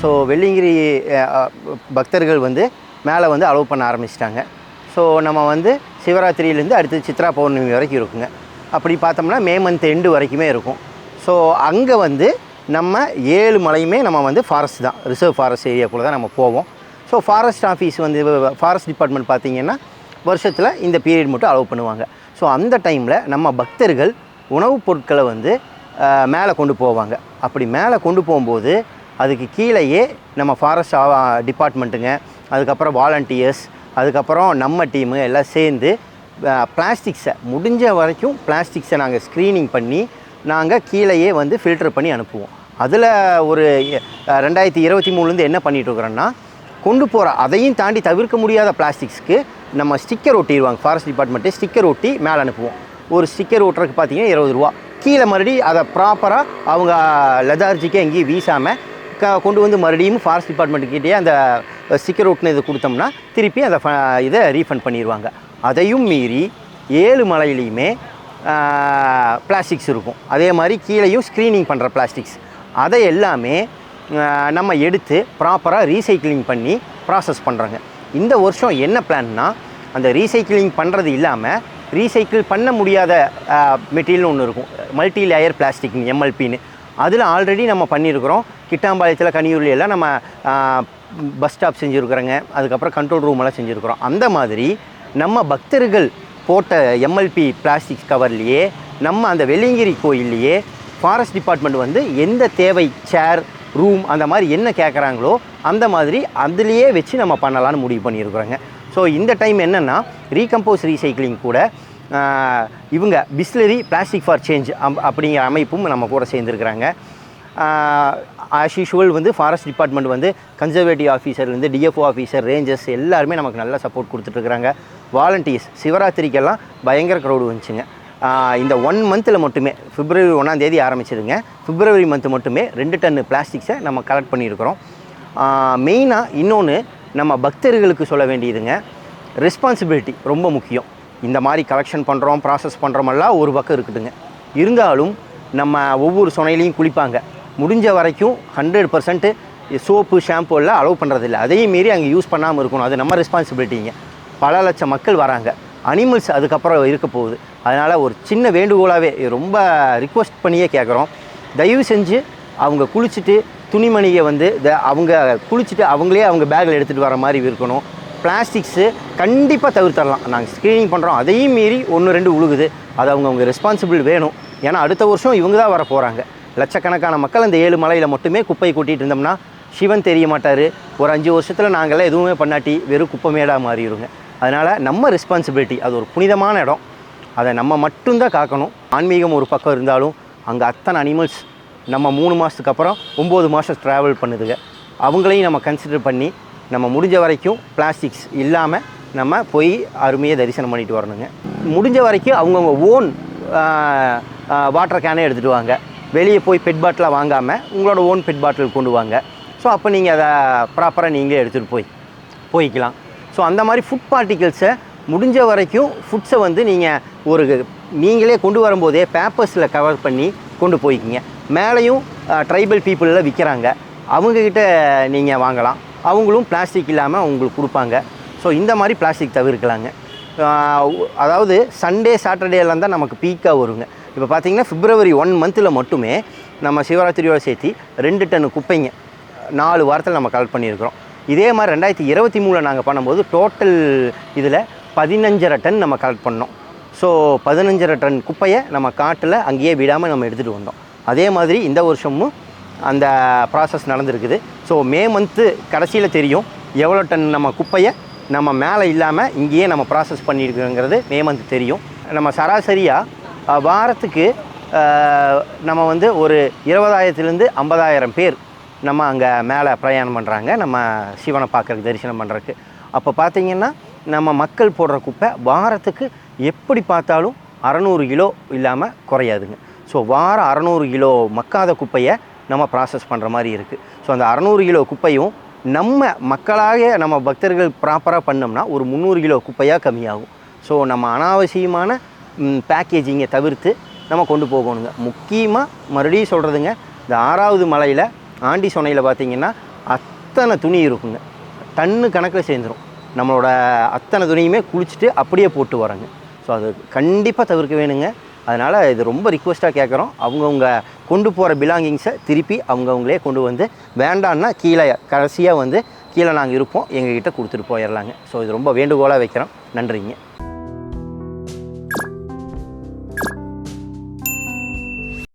So Velliangiri பக்தர்கள் வந்து மேலே வந்து அலோவ் பண்ண ஆரம்பிச்சிட்டாங்க. ஸோ நம்ம வந்து சிவராத்திரியிலேருந்து அடுத்து சித்ரா பௌர்ணமி வரைக்கும் இருக்குங்க. அப்படி பார்த்தோம்னா மே மந்த் எண்டு வரைக்குமே இருக்கும். ஸோ அங்கே வந்து நம்ம ஏழு மலையுமே நம்ம வந்து ஃபாரஸ்ட் தான். ரிசர்வ் ஃபாரஸ்ட் ஏரியாக்குள்ளே தான் நம்ம போவோம். ஸோ ஃபாரஸ்ட் ஆஃபீஸ் வந்து ஃபாரஸ்ட் டிபார்ட்மெண்ட் பார்த்திங்கன்னா வருஷத்தில் இந்த பீரியட் மட்டும் அலோவ் பண்ணுவாங்க. ஸோ அந்த டைமில் நம்ம பக்தர்கள் உணவுப் பொருட்களை வந்து மேலே கொண்டு போவாங்க. அப்படி மேலே கொண்டு போகும்போது அதுக்கு கீழேயே நம்ம ஃபாரஸ்ட் டிபார்ட்மெண்ட்டுங்க அதுக்கப்புறம் வாலண்டியர்ஸ் அதுக்கப்புறம் நம்ம டீமு எல்லாம் சேர்ந்து பிளாஸ்டிக்ஸை முடிஞ்ச வரைக்கும் பிளாஸ்டிக்ஸை நாங்கள் ஸ்க்ரீனிங் பண்ணி நாங்கள் கீழேயே வந்து ஃபில்டர் பண்ணி அனுப்புவோம். அதில் ஒரு ரெண்டாயிரத்தி இருபத்தி மூணுலேருந்து என்ன பண்ணிகிட்ருக்குறோன்னா கொண்டு போகிற அதையும் தாண்டி தவிர்க்க முடியாத பிளாஸ்டிக்ஸ்க்கு நம்ம ஸ்டிக்கர் ஒட்டிடுவாங்க ஃபாரஸ்ட் டிபார்ட்மெண்ட்டு ஸ்டிக்கர் ஒட்டி மேலே அனுப்புவோம். ஒரு ஸ்டிக்கர் ஒட்டுறதுக்கு பார்த்தீங்கன்னா இருபது ரூபா. கீழே மறுபடி அதை ப்ராப்பராக அவங்க லெதார்ஜிக்கு எங்கேயும் வீசாமல் க கொண்டு வந்து மறுபடியும் ஃபாரஸ்ட் டிபார்ட்மெண்ட்டுக்கிட்டே அந்த ஸ்டிக்கர் இதை கொடுத்தோம்னா திருப்பி அதை ஃப- இதை ரீஃபண்ட் பண்ணிடுவாங்க அதையும் மீறி ஏழு மலையிலையுமே பிளாஸ்டிக்ஸ் இருக்கும். அதே மாதிரி கீழேயும் ஸ்க்ரீனிங் பண்ணுற பிளாஸ்டிக்ஸ் அதை எல்லாமே நம்ம எடுத்து ப்ராப்பராக ரீசைக்கிளிங் பண்ணி ப்ராசஸ் பண்ணுறாங்க இந்த வருஷம் என்ன பிளான்னா அந்த ரீசைக்கிளிங் பண்ணுறது இல்லாமல் ரீசைக்கிள் பண்ண முடியாத மெட்டீரியல் ஒன்று இருக்கும். மல்டி லேயர் பிளாஸ்டிக் எம்எல்பின்னு அதில் ஆல்ரெடி நம்ம பண்ணியிருக்கிறோம். கிட்டாம்பாளையத்தில் கனியூர்ல எல்லாம் நம்ம பஸ் ஸ்டாப் செஞ்சுருக்குறோங்க. அதுக்கப்புறம் கண்ட்ரோல் ரூமெல்லாம் செஞ்சுருக்குறோம். அந்த மாதிரி நம்ம பக்தர்கள் போட்ட எம்எல்பி பிளாஸ்டிக் கவர்லேயே நம்ம அந்த வெள்ளிங்கிரி கோயில்லையே ஃபாரஸ்ட் டிபார்ட்மெண்ட் வந்து எந்த தேவை சேர் ரூம் அந்த மாதிரி என்ன கேட்குறாங்களோ அந்த மாதிரி அதுலேயே வச்சு நம்ம பண்ணலான்னு முடிவு பண்ணியிருக்கிறோங்க. ஸோ இந்த டைம் என்னென்னா ரீகம்போஸ் ரீசைக்கிளிங் கூட இவங்க பிஸ்லரி பிளாஸ்டிக் ஃபார் சேஞ்ச் அப்படிங்கிற அமைப்பும் நம்ம கூட சேர்ந்துருக்குறாங்க. ஆஸ் யூஷுவல் வந்து ஃபாரஸ்ட் டிபார்ட்மெண்ட் வந்து கன்சர்வேட்டிவ் ஆஃபீஸர்லேருந்து டிஎஃப்ஓ ஆஃபீஸர் ரேஞ்சர்ஸ் எல்லாருமே நமக்கு நல்லா சப்போர்ட் கொடுத்துட்ருக்குறாங்க. வாலண்டியர்ஸ் சிவராத்திரிக்கெல்லாம் பயங்கர க்ரௌடு வந்துச்சுங்க. இந்த ஒன் மந்தில் மட்டுமே பிப்ரவரி ஒன்றாம் தேதி ஆரம்பிச்சதுங்க பிப்ரவரி மந்த் மட்டுமே ரெண்டு டன்னு பிளாஸ்டிக்ஸை நம்ம கலெக்ட் பண்ணியிருக்கிறோம். மெயினாக இன்னொன்று நம்ம பக்தர்களுக்கு சொல்ல வேண்டியதுங்க ரெஸ்பான்சிபிலிட்டி ரொம்ப முக்கியம். இந்த மாதிரி கலெக்ஷன் பண்ணுறோம் ப்ராசஸ் பண்ணுறோமெல்லாம் ஒரு பக்கம் இருக்குதுங்க. இருந்தாலும் நம்ம ஒவ்வொரு சுனையிலையும் குளிப்பாங்க. முடிஞ்ச வரைக்கும் ஹண்ட்ரட் பர்சன்ட்டு சோப்பு ஷாம்பு எல்லாம் அலோவ் பண்ணுறதில்ல அதையும் மீறி அங்கே யூஸ் பண்ணாமல் இருக்கணும். அது நம்ம ரெஸ்பான்சிபிலிட்டிங்க பல லட்சம் மக்கள் வராங்க. அனிமல்ஸ் அதுக்கப்புறம் இருக்க போகுது. அதனால் ஒரு சின்ன வேண்டுகோளாகவே ரொம்ப ரிக்வஸ்ட் பண்ணியே கேட்குறோம் தயவு செஞ்சு அவங்க குளிச்சுட்டு துணிமணியை வந்து த- அவங்க குளிச்சுட்டு அவங்களே அவங்க பேக்கில் எடுத்துகிட்டு வர மாதிரி இருக்கணும். பிளாஸ்டிக்ஸு கண்டிப்பாக தவிர்த்தரலாம். நாங்கள் ஸ்க்ரீனிங் பண்ணுறோம் அதையும் மீறி ஒன்று ரெண்டு உழுகுது. அது அவங்க அவங்க ரெஸ்பான்சிபிள் வேணும். ஏன்னா அடுத்த வருஷம் இவங்க தான் வர போகிறாங்க லட்சக்கணக்கான மக்கள் அந்த ஏழு மலையில் மட்டுமே குப்பை கூட்டிகிட்டு இருந்தோம்னா சிவன் தெரிய மாட்டார். ஒரு அஞ்சு வருஷத்தில் நாங்கள்லாம் எதுவுமே பண்ணாட்டி வெறும் குப்பைமேடாக மாறிடுங்க. அதனால் நம்ம ரெஸ்பான்சிபிலிட்டி அது ஒரு புனிதமான இடம். அதை நம்ம மட்டும்தான் காக்கணும். ஆன்மீகம் ஒரு பக்கம் இருந்தாலும் அங்கே அத்தனை அனிமல்ஸ் நம்ம மூணு மாதத்துக்கு அப்புறம் ஒம்பது மாதம் ட்ராவல் பண்ணுதுங்க. அவங்களையும் நம்ம கன்சிடர் பண்ணி நம்ம முடிஞ்ச வரைக்கும் பிளாஸ்டிக்ஸ் இல்லாமல் நம்ம போய் அருமையாக தரிசனம் பண்ணிட்டு வரணுங்க. முடிஞ்ச வரைக்கும் அவங்கவுங்க ஓன் வாட்டர் கேனே எடுத்துகிட்டு வாங்க. வெளியே போய் பெட் பாட்டிலாக வாங்காமல் உங்களோட ஓன் பெட் பாட்டில் கொண்டு வாங்க. ஸோ அப்போ நீங்கள் அதை ப்ராப்பராக நீங்களே எடுத்துகிட்டு போய் போய்க்கலாம். ஸோ அந்த மாதிரி ஃபுட் பார்ட்டிகிள்ஸை முடிஞ்ச வரைக்கும் ஃபுட்ஸை வந்து நீங்கள் ஒரு நீங்களே கொண்டு வரும்போதே பேப்பர்ஸில் கவர் பண்ணி கொண்டு போய்க்கிங்க. மேலேயும் ட்ரைபல் பீப்புளில் விற்கிறாங்க அவங்கக்கிட்ட நீங்கள் வாங்கலாம். அவங்களும் பிளாஸ்டிக் இல்லாமல் அவங்களுக்கு கொடுப்பாங்க. ஸோ இந்த மாதிரி பிளாஸ்டிக் தவிர்க்கலாங்க. அதாவது சண்டே சாட்டர்டேலாம் தான் நமக்கு பீக்காக வருங்க. இப்போ பார்த்தீங்கன்னா ஃபிப்ரவரி ஒன் மந்தில் மட்டுமே நம்ம சிவராத்திரியோட சேர்த்து ரெண்டு டன் குப்பைங்க நாலு வாரத்தில் நம்ம கலெக்ட் பண்ணியிருக்கிறோம். இதே மாதிரி ரெண்டாயிரத்தி இருபத்தி மூணில் நாங்கள் பண்ணும்போது டோட்டல் இதில் பதினஞ்சரை டன் நம்ம கலெக்ட் பண்ணோம். ஸோ பதினஞ்சரை டன் குப்பையை நம்ம காட்டில் அங்கேயே விடாமல் நம்ம எடுத்துகிட்டு வந்தோம். அதே மாதிரி இந்த வருஷமும் அந்த ப்ராசஸ் நடந்திருக்குது. ஸோ மே மந்த்து கடைசியில் தெரியும் எவ்வளோ டன் நம்ம குப்பையை நம்ம மேலே இல்லாமல் இங்கேயே நம்ம ப்ராசஸ் பண்ணியிருக்கோங்கிறது மே மந்த் தெரியும். நம்ம சராசரியாக வாரத்துக்கு நம்ம வந்து ஒரு இருபதாயிரத்துலேருந்து ஐம்பதாயிரம் பேர் நம்ம அங்கே மேலே பிரயாணம் பண்ணுறாங்க நம்ம சிவனை பார்க்குறக்கு தரிசனம் பண்ணுறக்கு அப்போ பார்த்தீங்கன்னா நம்ம மக்கள் போடுற குப்பை வாரத்துக்கு எப்படி பார்த்தாலும் அறநூறு கிலோ இல்லாமல் குறையாதுங்க. ஸோ வாரம் அறநூறு கிலோ மக்காத குப்பையை நம்ம ப்ராசஸ் பண்ணுற மாதிரி இருக்குது ஸோ அந்த அறநூறு கிலோ குப்பையும் நம்ம மக்களாக நம்ம பக்தர்கள் ப்ராப்பராக பண்ணோம்னா ஒரு முந்நூறு கிலோ குப்பையாக கம்மியாகும். ஸோ நம்ம அனாவசியமான பேக்கேஜிங்கை தவிர்த்து நம்ம கொண்டு போகணுங்க. முக்கியமாக மறுபடியும் சொல்கிறதுங்க இந்த ஆறாவது மலையில் ஆண்டி சொன்னையில் பார்த்தீங்கன்னா அத்தனை துணி இருக்குங்க. டன்னு கணக்கில் சேர்ந்துடும் நம்மளோட அத்தனை துணியுமே குளிச்சுட்டு அப்படியே போட்டு வரோங்க ஸோ அது கண்டிப்பாக தவிர்க்க வேணுங்க. அதனால் இது ரொம்ப ரிக்வெஸ்ட்டாக கேட்குறோம் அவங்கவுங்க கொண்டு போகிற பிலாங்கிங்ஸை திருப்பி அவங்கவுங்களே கொண்டு வந்து வேண்டான்னா கீழே கடைசியாக வந்து கீழே நாங்கள் இருப்போம். எங்ககிட்ட கொடுத்துட்டு போயிடலாங்க ஸோ இது ரொம்ப வேண்டுகோளாக வைக்கிறோம். நன்றிங்க.